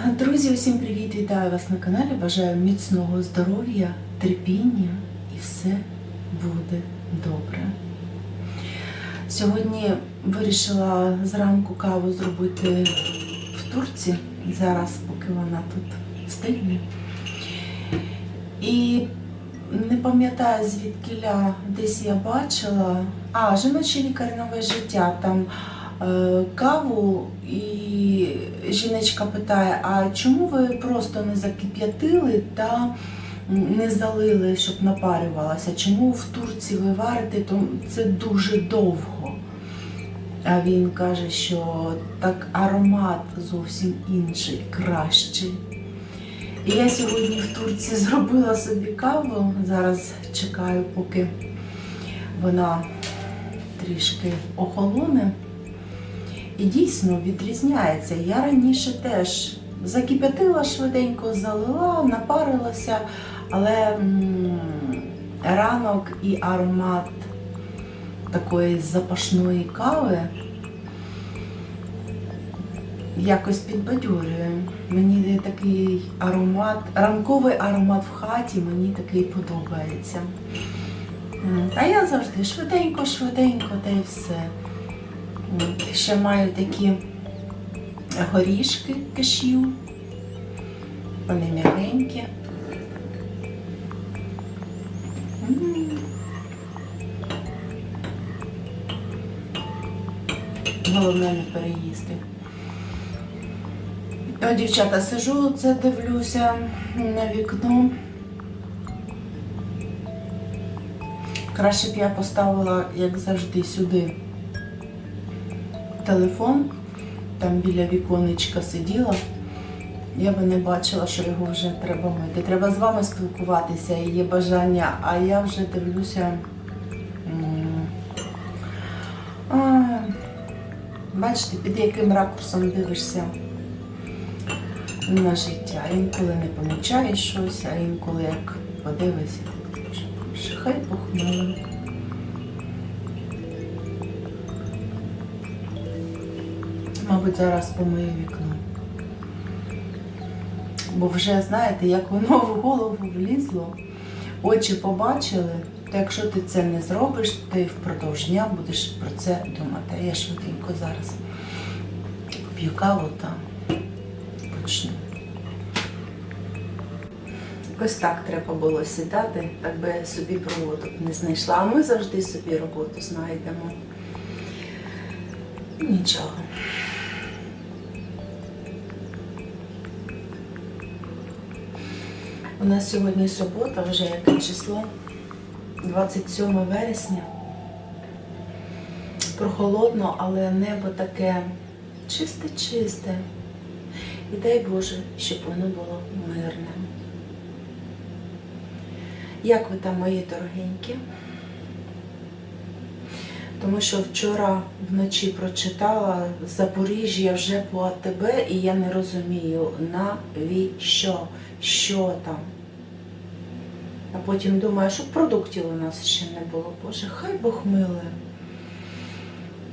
Друзі, усім привіт! Вітаю вас на каналі. Бажаю міцного здоров'я, терпіння і все буде добре. Сьогодні вирішила зранку каву зробити в турці. Зараз, поки вона тут стигне. І не пам'ятаю, звідкиля десь я бачила. А, жіночий лікар нове життя. Там каву і жіночка питає: а чому ви просто не закип'ятили та не залили, щоб напарювалася? Чому в Турції ви варите, то це дуже довго. А він каже, що так аромат зовсім інший, кращий. І я сьогодні в Турції зробила собі каву. Зараз чекаю, поки вона трішки охолоне. І дійсно відрізняється. Я раніше теж закип'ятила швиденько, залила, напарилася, але ранок і аромат такої запашної кави якось підбадьорює. Мені такий аромат, ранковий аромат в хаті мені такий подобається. А я завжди швиденько, швиденько, та й все. Ще маю такі горішки кишів. Вони м'ягенькі. Головне не переїсти. О, дівчата, сижу, це дивлюся на вікно. Краще б я поставила, як завжди, сюди телефон, там біля віконечка сиділа. Я би не бачила, що його вже треба мити. Треба з вами спілкуватися, є бажання, а я вже дивлюся. Бачите, під яким ракурсом дивишся на життя. Інколи не помічаєш щось, а інколи як подивишся, ти хай похмелить. Мабуть, зараз помию вікно. Бо вже знаєте, як воно в голову влізло, очі побачили, то якщо ти це не зробиш, ти впродовж дня будеш про це думати. Я швиденько зараз п'ю каву та почну. Ось так треба було сідати, так би собі роботу не знайшла. А ми завжди собі роботу знайдемо. Нічого. У нас сьогодні субота, вже яке число? 27 вересня. Прохолодно, але небо таке чисте-чисте. І дай Боже, щоб воно було мирним. Як ви там, мої дорогенькі? Тому що вчора вночі прочитала Запоріжжя вже по АТБ, і я не розумію, навіщо, що там. А потім думаю, що продуктів у нас ще не було. Боже, хай Бог милує.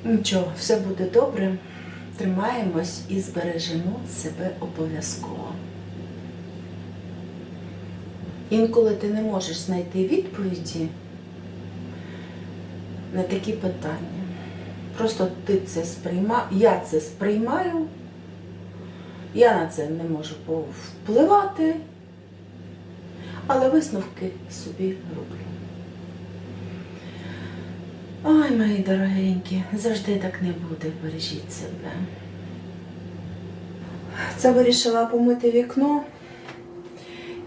Нічого, все буде добре. Тримаємось і збережемо себе обов'язково. Інколи ти не можеш знайти відповіді на такі питання. Просто ти це сприймаєш, я це сприймаю, я на це не можу повпливати, але висновки собі роблю. Ой, мої дорогенькі, завжди так не буде, бережіть себе. Це вирішила помити вікно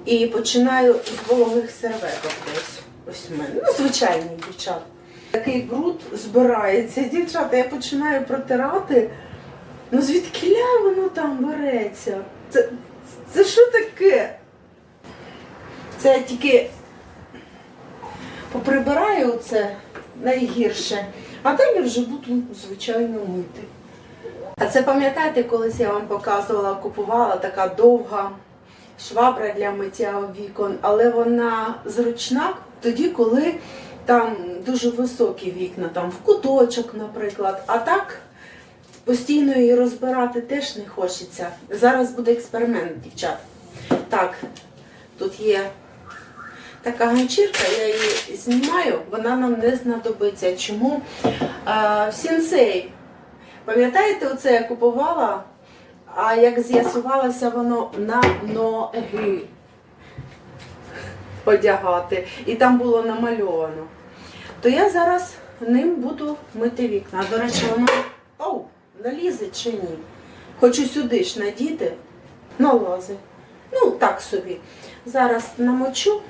і починаю з вологих серветок десь. Ось в мене. Ну, звичайні дівчата. Такий бруд збирається. Дівчата, я починаю протирати. Ну звідкиля воно там береться? Це, це що таке? Це я тільки поприбираю це найгірше, а далі вже буду, звичайно, мити. А це пам'ятаєте, колись я вам показувала, купувала така довга швабра для миття вікон, але вона зручна тоді, коли там дуже високі вікна, там в куточок, наприклад. А так Постійно її розбирати теж не хочеться. Зараз буде експеримент, дівчат. Так, тут є така ганчірка, я її знімаю, вона нам не знадобиться. Чому? А, сінсей. Пам'ятаєте, оце я купувала, а як з'ясувалося, воно на ноги одягати. І там було намальовано. То я зараз ним буду мити вікна. До речі, воно оу, налізе чи ні. Хочу сюди ж надіти, налази. Ну, так собі. Зараз намочу,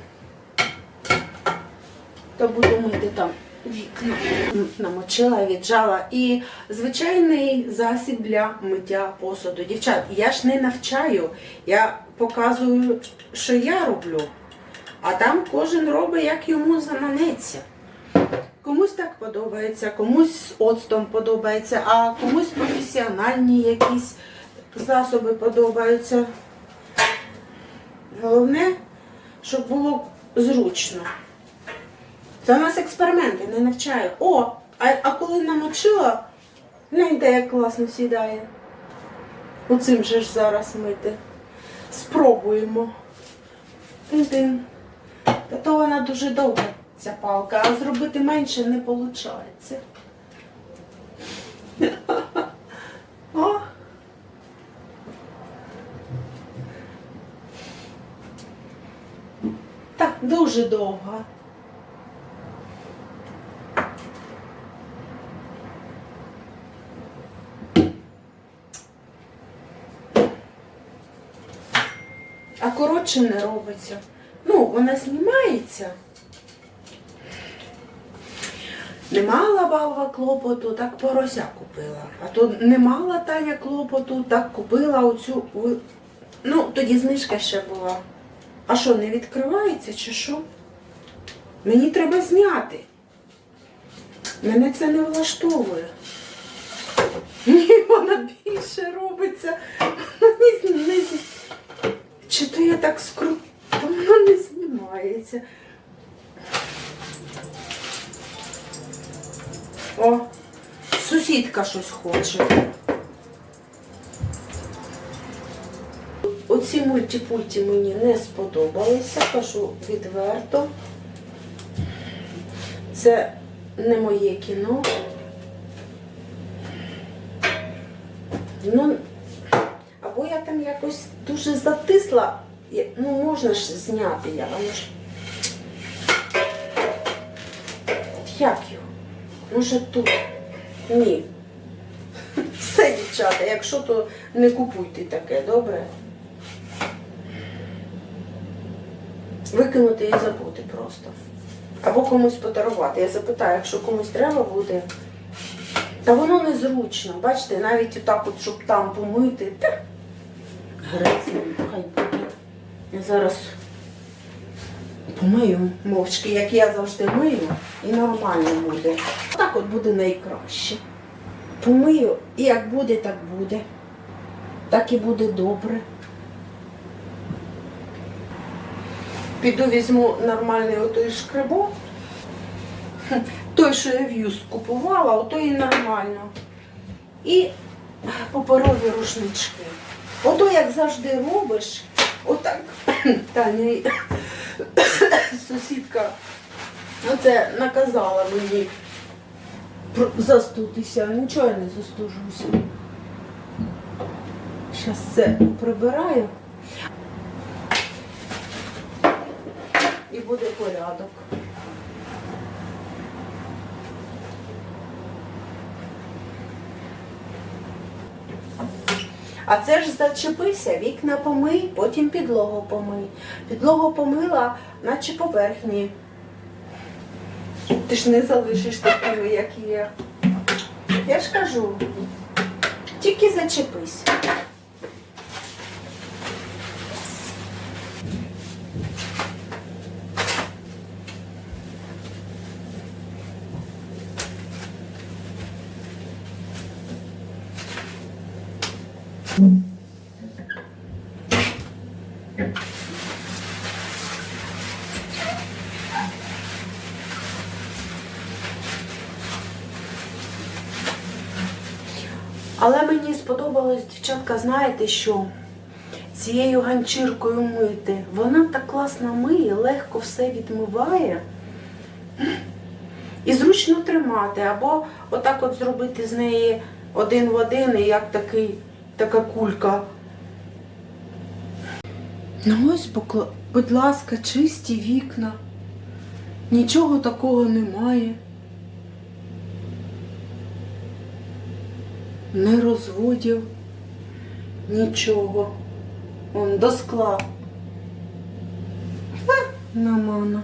то буду мити там вікна. Намочила, віджала. І звичайний засіб для миття посуду. Дівчат, я ж не навчаю, я показую, що я роблю. А там кожен робить, як йому заманеться. Комусь так подобається, комусь з оцтом подобається, а комусь професіональні якісь засоби подобаються. Головне, щоб було зручно. Це у нас експерименти, не навчаю. О, а, а коли намочила, гляньте, як класно сідає. Оцим же ж зараз мити. Спробуємо. Тин-тин. Та то вона дуже довга, ця палка, а зробити менше не виходить. О! Так, дуже довга. А коротше не робиться. Ну, вона знімається. Не мала баба клопоту, так порося купила. А то не мала Таня клопоту, так купила оцю. Ну, тоді знижка ще була. А що, не відкривається чи що? Мені треба зняти. Мене це не влаштовує. Ні, вона більше робиться. Вона чи то я так скру... Та воно не знімається. О, сусідка щось хоче. Оці мультипульті мені не сподобалися, кажу відверто. Це не моє кіно. Ну, або я там якось дуже затисла. Ну, можна ж зняти я, Може тут? Ні. Все, дівчата, якщо то не купуйте таке, добре? Викинути і забути просто. Або комусь подарувати. Я запитаю, якщо комусь треба буде. Та воно незручно, бачите, навіть отак, от, щоб там помити. Та, грецьмо, хай буде. Я зараз помию мовчки, як я завжди мию, і нормально буде. Так от буде найкраще. Помию, і як буде, так буде. Так і буде добре. Піду візьму нормальний отой шкребок. Той, що я в юз купувала, ото і нормально. І паперові рушнички. Ото як завжди робиш, отак Таня сусідка оце наказала мені застутися. Нічого я не застужуся. Зараз це прибираю. І буде порядок. А це ж зачепився, вікна помий, потім підлогу помий. Підлогу помила, наче поверхні. Ти ж не залишиш такими, як є. Я ж кажу, тільки зачепись. Але мені сподобалось, дівчатка, знаєте що? Цією ганчіркою мити. Вона так класно миє, легко все відмиває. І зручно тримати, або отак от зробити з неї один в один, і як такий, така кулька. Ну ось, будь ласка, чисті вікна. Нічого такого немає. Не розводів, нічого. Он до скла. Ха, Намана.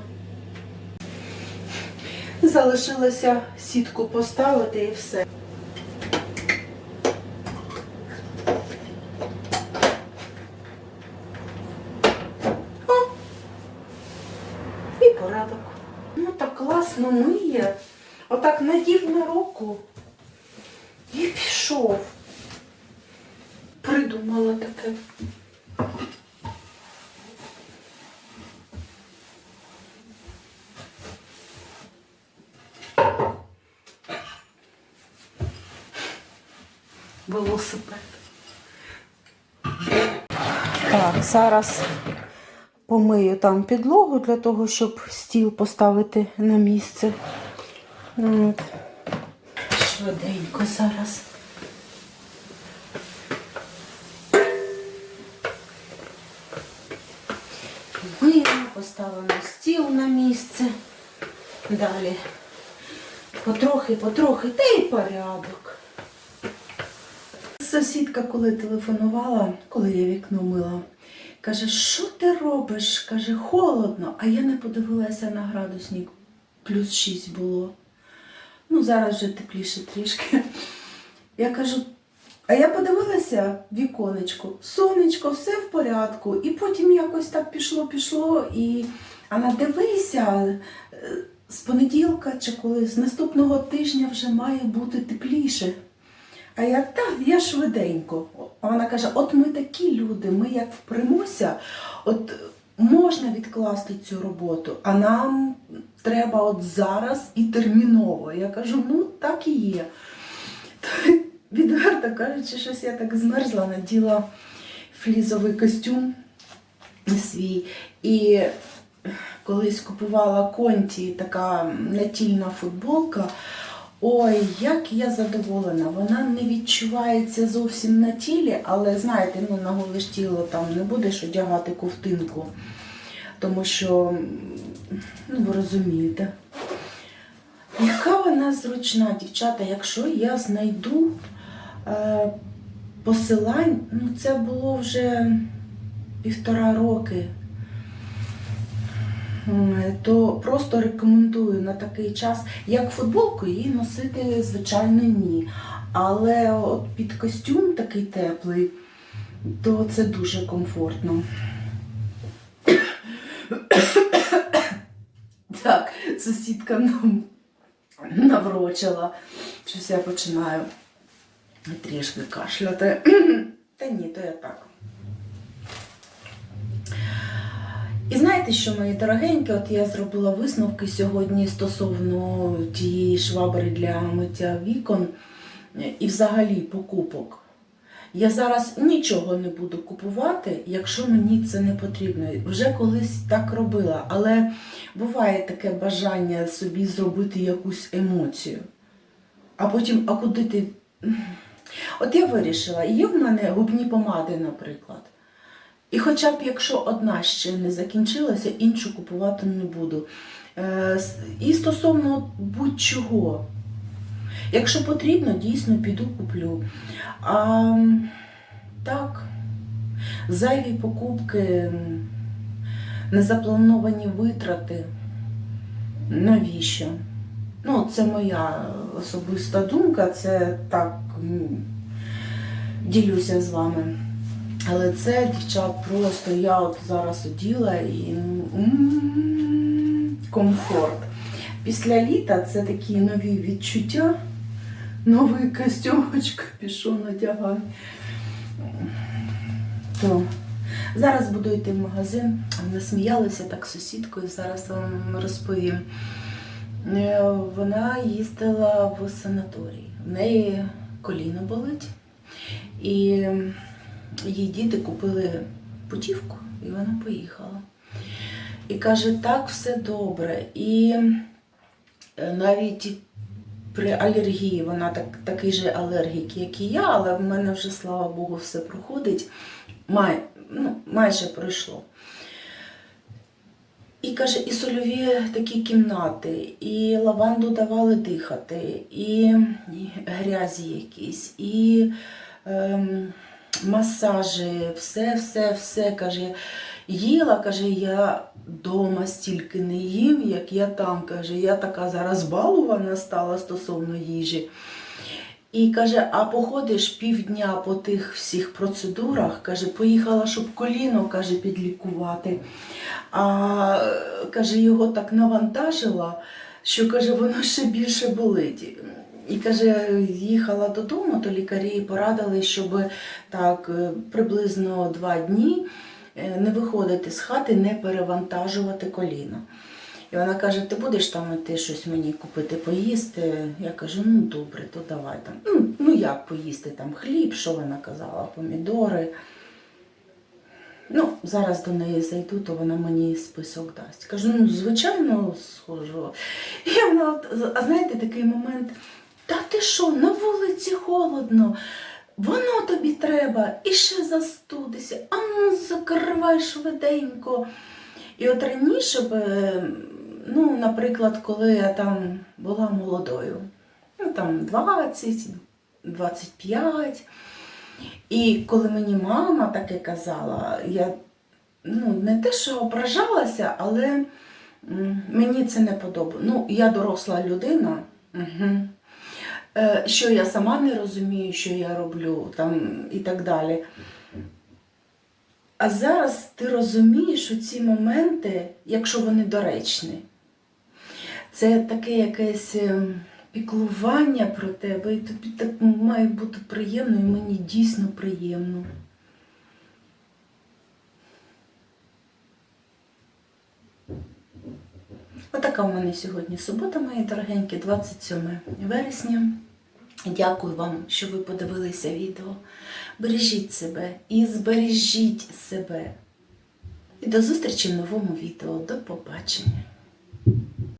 Залишилося сітку поставити і все. О! І порядок. Ну так класно миє. Отак надів на руку і пішов. Придумала таке. Велосипед. Так, зараз помию там підлогу для того, щоб стіл поставити на місце. От. Швиденько зараз. Помиємо, поставимо стіл на місце. Далі. Потрохи, потрохи, та й порядок. Сусідка, коли телефонувала, коли я вікно мила, каже, що ти робиш? Каже, холодно, а я не подивилася на градусник. Плюс 6 було. Ну, зараз вже тепліше трішки. Я кажу, а я подивилася віконечко, сонечко, все в порядку. І потім якось так пішло, пішло. І Анна, дивися, е, з понеділка чи коли з наступного тижня вже має бути тепліше. А я так, я швиденько. А вона каже: от ми такі люди, ми як впримося, от можна відкласти цю роботу, а нам треба от зараз і терміново. Я кажу, ну так і є. Відверто кажучи, щось я так змерзла, наділа флізовий костюм свій. І колись купувала конті така натільна футболка. Ой, як я задоволена. Вона не відчувається зовсім на тілі, але знаєте, ну на голе ж тіло там не будеш одягати ковтинку, тому що, ну ви розумієте. Яка вона зручна, дівчата, якщо я знайду е, посилань, ну це було вже півтора роки то просто рекомендую на такий час, як футболку її носити, звичайно, ні. Але от під костюм такий теплий, то це дуже комфортно. Так, сусідка нам наврочила. Щось я починаю трішки кашляти. Та ні, то я так. І знаєте що, мої дорогенькі, от я зробила висновки сьогодні стосовно тієї швабри для миття вікон е, і взагалі покупок. Я зараз нічого не буду купувати, якщо мені це не потрібно. Вже колись так робила, але буває таке бажання собі зробити якусь емоцію. А потім, а куди ти. От я вирішила, є в мене губні помади, наприклад. І хоча б якщо одна ще не закінчилася, іншу купувати не буду. Е, І стосовно будь-чого. Якщо потрібно, дійсно піду куплю. А так, зайві покупки, незаплановані витрати. Навіщо? Ну, це моя особиста думка, це так ділюся з вами. Але це, дівчат, просто я от зараз оділа і комфорт. Після літа це такі нові відчуття. Новий костюмочок пішов надягай. То зараз буду йти в магазин. Насміялася так з сусідкою, зараз вам розповім. Е, Вона їздила в санаторій. В неї коліно болить. І її діти купили путівку, і вона поїхала. І каже, так все добре. І е, навіть при алергії вона так, такий же алергік, як і я, але в мене вже, слава Богу, все проходить. Май, ну, майже пройшло. І каже, і сольові такі кімнати, і лаванду давали дихати, і, грязі якісь, і ем, масажі, все, все, все каже. Їла, каже, я вдома стільки не їм, як я там. каже, я така зараз балувана стала стосовно їжі. І каже, а походиш півдня по тих всіх процедурах, каже, поїхала, щоб коліно каже, підлікувати. А каже, його так навантажила, що каже, воно ще більше болить. І каже, їхала додому, то лікарі порадили, щоб так е, приблизно два дні е, не виходити з хати, не перевантажувати коліна. І вона каже: ти будеш там іти щось мені купити, поїсти? Я кажу, ну добре, то давай там. Ну, ну як поїсти там хліб, що вона казала, помідори. Ну, зараз до неї зайду, то вона мені список дасть. Кажу, ну, звичайно, схожу. І вона, а знаєте, такий момент, та ти що, на вулиці холодно, воно тобі треба, і ще застудися, а ну закривай швиденько. І от раніше б, е, ну, наприклад, коли я там була молодою, ну там 20, 25. І коли мені мама таке казала, я ну, не те, що ображалася, але мені це не подобається. Ну, я доросла людина. Угу. Що я сама не розумію, що я роблю там, і так далі. А зараз ти розумієш що ці моменти, якщо вони доречні, це таке якесь ем, піклування про тебе, і тобі так має бути приємно, і мені дійсно приємно. Отака у мене сьогодні субота, мої дорогенькі, 27 вересня. Дякую вам, що ви подивилися відео. Бережіть себе і збережіть себе. І до зустрічі в новому відео. До побачення!